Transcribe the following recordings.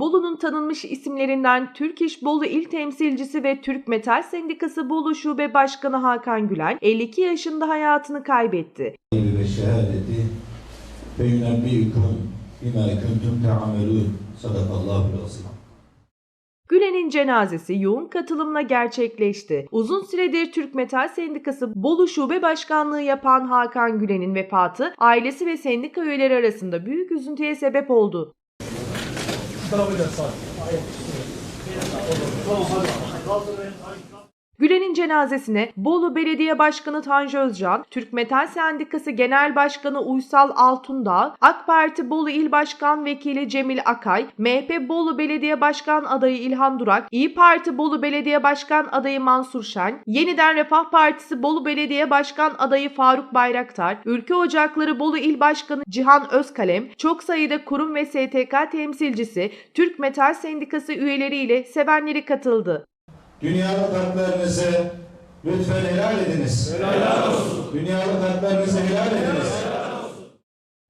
Bolu'nun tanınmış isimlerinden Türk İş Bolu İl Temsilcisi ve Türk Metal Sendikası Bolu Şube Başkanı Hakan Gülen 52 yaşında hayatını kaybetti. ve şehadeti ve yunebbiukum bima kuntum ta'amelun. Sadakallahu azim. Gülen'in cenazesi yoğun katılımla gerçekleşti. Uzun süredir Türk Metal Sendikası Bolu Şube Başkanlığı yapan Hakan Gülen'in vefatı ailesi ve sendika üyeleri arasında büyük üzüntüye sebep oldu. Şu tarafa gel sağ. Tamam hadi. Gülen'in cenazesine Bolu Belediye Başkanı Tanju Özcan, Türk Metal Sendikası Genel Başkanı Uysal Altundağ, AK Parti Bolu İl Başkan Vekili Cemil Akay, MHP Bolu Belediye Başkan adayı İlhan Durak, İyi Parti Bolu Belediye Başkan adayı Mansur Şen, Yeniden Refah Partisi Bolu Belediye Başkan adayı Faruk Bayraktar, Ülke Ocakları Bolu İl Başkanı Cihan Özkalem, çok sayıda kurum ve STK temsilcisi, Türk Metal Sendikası üyeleriyle sevenleri katıldı. Dünyalı kalplerinize lütfen helal ediniz. Helal olsun. Dünyalı kalplerinize helal ediniz.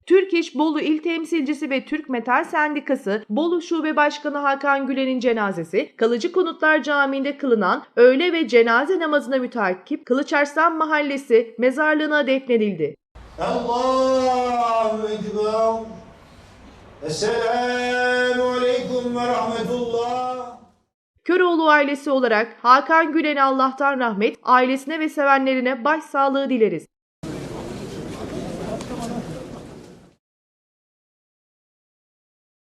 Türk İş Bolu İl Temsilcisi ve Türk Metal Sendikası Bolu Şube Başkanı Hakan Gülen'in cenazesi Kalıcı Konutlar Camii'nde kılınan öğle ve cenaze namazına mütakip Kılıçarslan Mahallesi mezarlığına defnedildi. Allahu Ekber. Esselamu Aleyküm ve Rahmetullah. Köroğlu ailesi olarak Hakan Gülen'e Allah'tan rahmet, ailesine ve sevenlerine başsağlığı dileriz.